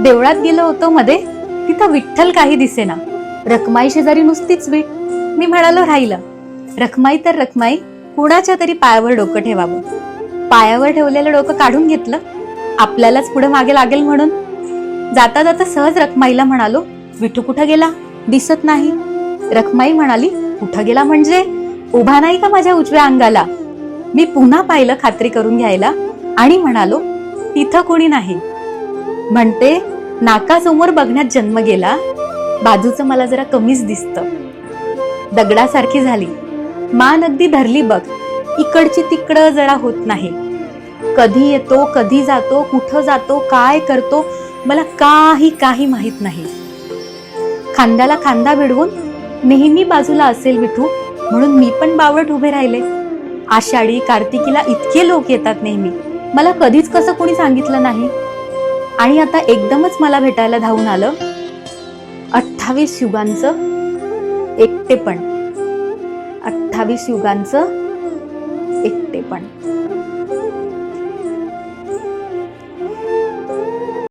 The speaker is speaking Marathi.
देवळात गेलो होतो मध्ये तिथं विठ्ठल काही दिसेना. रखमाई शेजारी नुसतीच वीट. मी म्हणालो राहिलं. रखमाई तर रखमाई कुणाच्या तरी पायावर डोकं ठेवावं. पायावर ठेवलेलं डोकं काढून घेतलं. आपल्यालाच पुढे मागे लागेल म्हणून. जाता जाता सहज रखमाईला म्हणालो विठू कुठं गेला? दिसत नाही. रखमाई म्हणाली कुठं गेला म्हणजे? उभा नाही का माझ्या उजव्या अंगाला? मी पुन्हा पाहिलं खात्री करून घ्यायला आणि म्हणालो तिथं कोणी नाही. म्हणते नाकासमोर बघण्यात जन्म गेला. बाजूचं मला जरा कमीच दिसतं. दगडासारखी झाली. मान अगदी धरली बघ. इकडची तिकडं जरा होत नाही. कधी येतो कधी जातो कुठं जातो काय करतो मला काही काही माहीत नाही. खांद्याला खांदा भिडवून नेहमी बाजूला असेल विठू म्हणून मी पण बावळट उभे राहिले. आषाढी कार्तिकीला इतके लोक येतात नेहमी. मला कधीच कसं कोणी सांगितलं नाही. आणि आता एकदमच मला भेटायला धावून आलं. अठ्ठावीस युगांचं एकटेपण. अठ्ठावीस युगांचं एकटेपण.